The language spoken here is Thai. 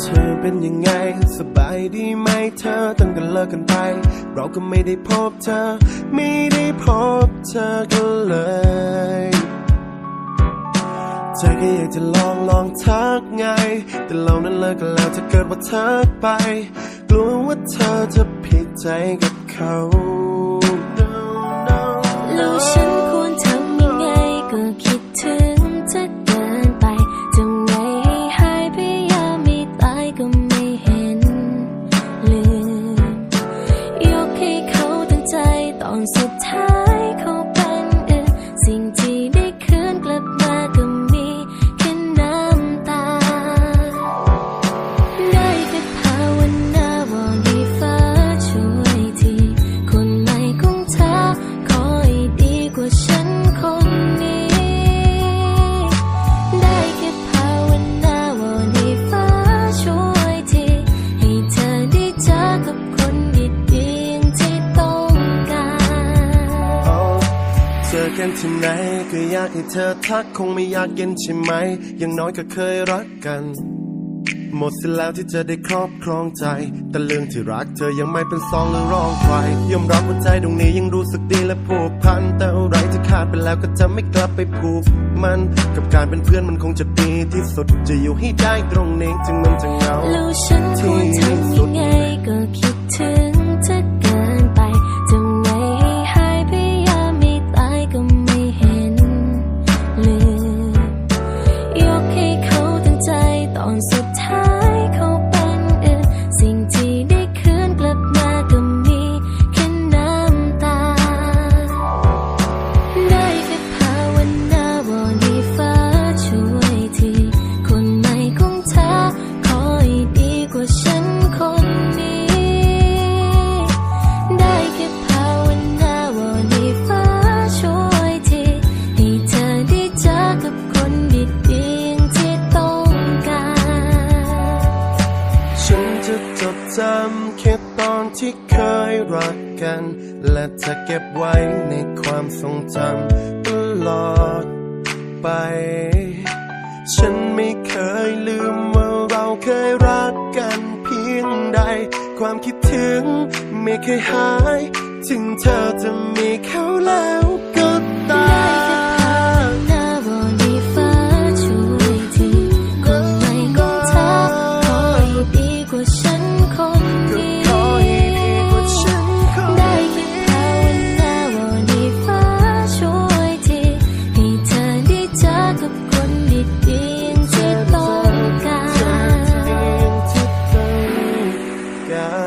เธอเป็นยังไง สบายดีไหมเธอตั้งแต่เลิกกันไป เราก็ไม่ได้พบเธอ ไม่ได้พบเธอกันเลยใจก็อยากจะลองลองทักไง แต่เรานั้นเลิกกันแล้วถ้าเกิดว่าทักไป กลัวว่าเธอจะผิดใจกับเขา No, no, แจอกันที่ไหนก็อยากให้เธอทักคงไม่อยากเย็นใช่ไหมอย่างน้อยก็เคยรักกัน หมดสิ้นแล้วที่จะได้ครอบครองใจ แต่เรื่องที่รักเธอยังไม่เป็นซองหรือร้องใครยอมรับว่าใจตรงนี้ยังรู้สึกดีและผูกพัน แต่อะไรที่ขาดไปแล้วก็จะไม่กลับไปผูกมันกับการเป็นเพื่อนมันคงจะดีที่สุดจะอยู่ให้ได้ตรงนี้ถึงมันจะเหงาแล้วฉันควรทำยังไงก็คิด จำแค่ตอนที่เคยรักกัน และจะเก็บไว้ในความทรงจำตลอดไป ฉันไม่เคยลืมว่าเราเคยรักกันเพียงใด ความคิดถึงไม่เคยหาย ถึงเธอจะมีเขาแล้ว God.